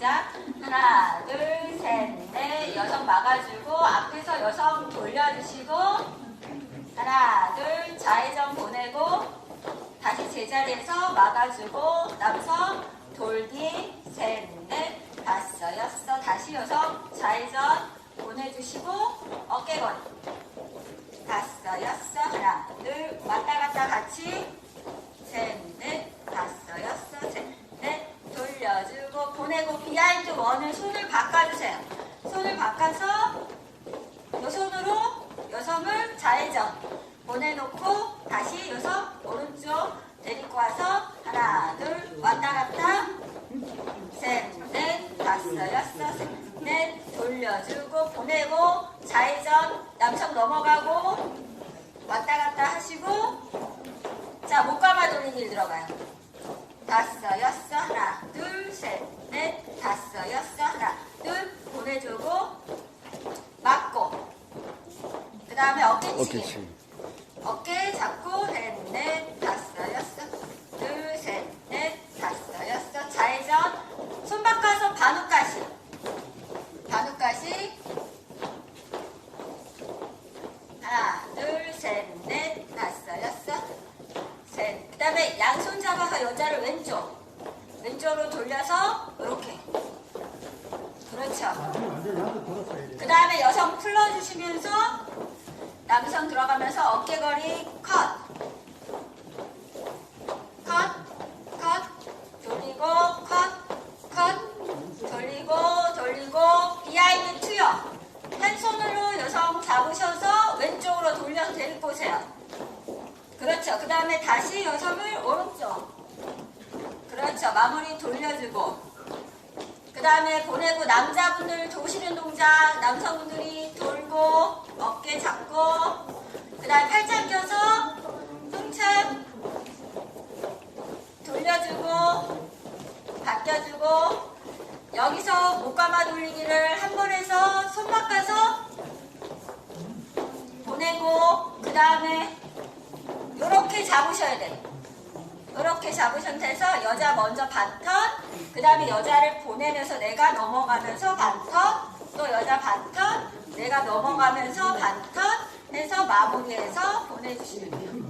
시작. 하나, 둘, 셋, 넷. 여성 막아주고 앞에서 여성 돌려주시고 하나, 둘, 좌회전 보내고 다시 제자리에서 막아주고 남성 돌기 셋, 넷, 다섯, 여섯. 다시 여성 좌회전 보내주시고 어깨거리 다섯, 여섯. 하나, 둘, 왔다 갔다 같이 셋, 넷, 다섯, 여섯, 셋, 넷, 돌려주고 보내고 비하인드 원을 손을 바꿔주세요. 손을 바꿔서 요 손으로 여성을 좌회전. 보내놓고 다시 여성 오른쪽 데리고 와서 하나, 둘, 왔다 갔다. 셋, 넷, 다섯, 여섯, 셋, 넷, 돌려주고 보내고 좌회전. 남성 넘어가고 왔다 갔다 하시고. 자, 목감아 돌리기 들어가요. 다섯, 여섯, 하나, 둘, 셋, 넷, 다섯, 여섯, 하나, 둘, 보내주고, 맞고, 그 다음에 어깨치기. 어깨치. 어깨 잡고, 넷, 넷, 다섯, 여섯, 둘, 셋, 넷, 다섯, 여섯, 좌회전, 손 바꿔서 반우가시. 반우가시. 하나, 둘, 셋, 넷, 다섯, 여섯, 셋. 그 다음에 양손 잡아서 여자를 왼쪽. 왼쪽으로 돌려서, 이렇게. 그렇죠. 돼. 그 다음에 여성 풀러주시면서 남성 들어가면서 어깨거리 컷. 컷. 컷. 돌리고 컷. 컷. 돌리고 돌리고 비하인드 투여. 한 손으로 여성 잡으셔서 왼쪽으로 돌려서 데리고 오세요. 그렇죠. 그 다음에 다시 여성을 오른쪽. 그렇죠. 마무리 돌려주고. 그 다음에 보내고 남자분들 도시는 동작 남성분들이 돌고 어깨 잡고 그 다음에 팔짱 껴서 흥참 돌려주고 바뀌어주고 여기서 목감아 돌리기를 한 번 해서 손 바꿔서 보내고 그 다음에 이렇게 잡으셔야 돼요. 이렇게 잡으신 돼서 여자 먼저 반턴, 그 다음에 여자를 보내면서 내가 넘어가면서 반턴, 또 여자 반턴, 내가 넘어가면서 반턴 해서 마무리해서 보내주시면 돼요.